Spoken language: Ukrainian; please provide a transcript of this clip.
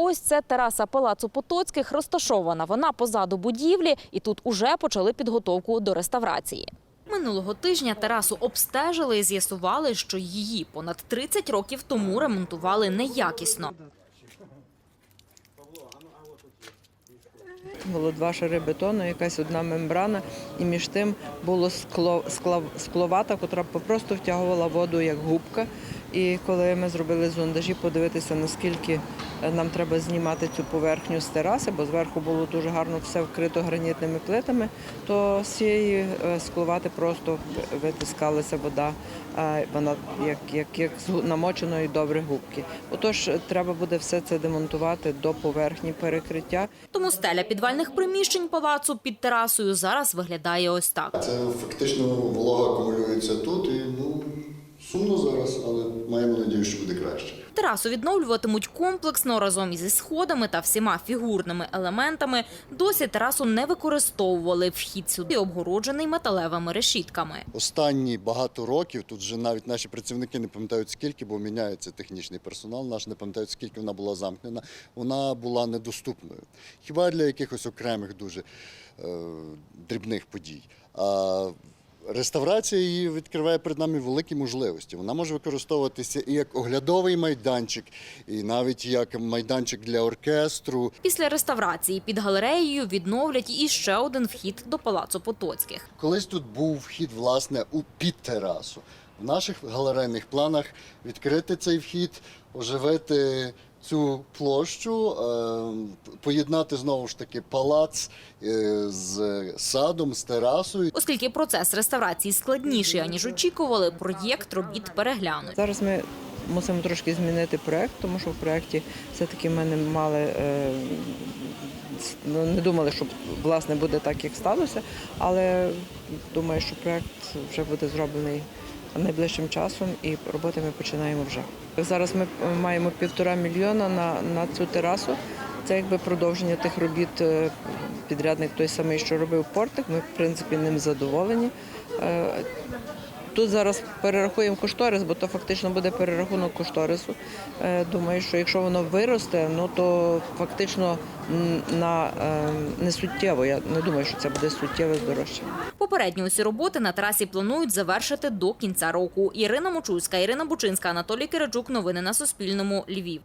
Ось це тераса палацу Потоцьких розташована. Вона позаду будівлі, і тут уже почали підготовку до реставрації. Минулого тижня терасу обстежили і з'ясували, що її понад 30 років тому ремонтували неякісно. Було два шари бетону, якась одна мембрана, і між тим було скло, склав, скловата, котра просто втягувала воду як губка. І коли ми зробили зондажі, подивитися, наскільки е, нам треба знімати цю поверхню з тераси, бо зверху було дуже гарно все вкрито гранітними плитами, то з цієї е, скловати просто витискалася вода, вона як, як, як з намоченої добре губки. Отож, е, треба буде все це демонтувати до поверхні перекриття. Тому стеля підвальних приміщень палацу під терасою зараз виглядає ось так. Це фактично волога акумулюється тут і ну сумно зараз, але маємо надію, що буде краще. Терасу відновлюватимуть комплексно разом із сходами та всіма фігурними елементами. Досі терасу не використовували. Вхід сюди обгороджений металевими решітками. Останні багато років тут вже навіть наші працівники не пам'ятають скільки, бо міняється технічний персонал. Наш не пам'ятають, скільки вона була замкнена. Вона була недоступною. Хіба для якихось окремих дуже е, дрібних подій. А Реставрація її відкриває перед нами великі можливості. Вона може використовуватися і як оглядовий майданчик, і навіть як майданчик для оркестру. Після реставрації під галереєю відновлять і ще один вхід до палацу Потоцьких. Колись тут був вхід, власне, у під терасу. В наших галерейних планах відкрити цей вхід, оживити цю площу, е, поєднати знову ж таки палац е, з садом, з терасою. Оскільки процес реставрації складніший аніж очікували, проєкт робіт переглянуть. Зараз ми мусимо трошки змінити проект, тому що в проєкті все-таки ми не мали. е, Ну, не думали, що власне буде так, як сталося, але думаю, що проект вже буде зроблений найближчим часом і роботи ми починаємо вже. Зараз ми маємо півтора мільйона на, на цю терасу. Це якби продовження тих робіт. е, Підрядник той самий, що робив портик. Ми, в принципі, ним задоволені. Тут зараз перерахуємо кошторис, бо то фактично буде перерахунок кошторису. Е, Думаю, що якщо воно виросте, ну то фактично на е, не суттєво. Я не думаю, що це буде суттєве здорожчання. Попередні усі роботи на трасі планують завершити до кінця року. Ірина Мочульська, Ірина Бучинська, Анатолій Киричук. Новини на Суспільному. Львів.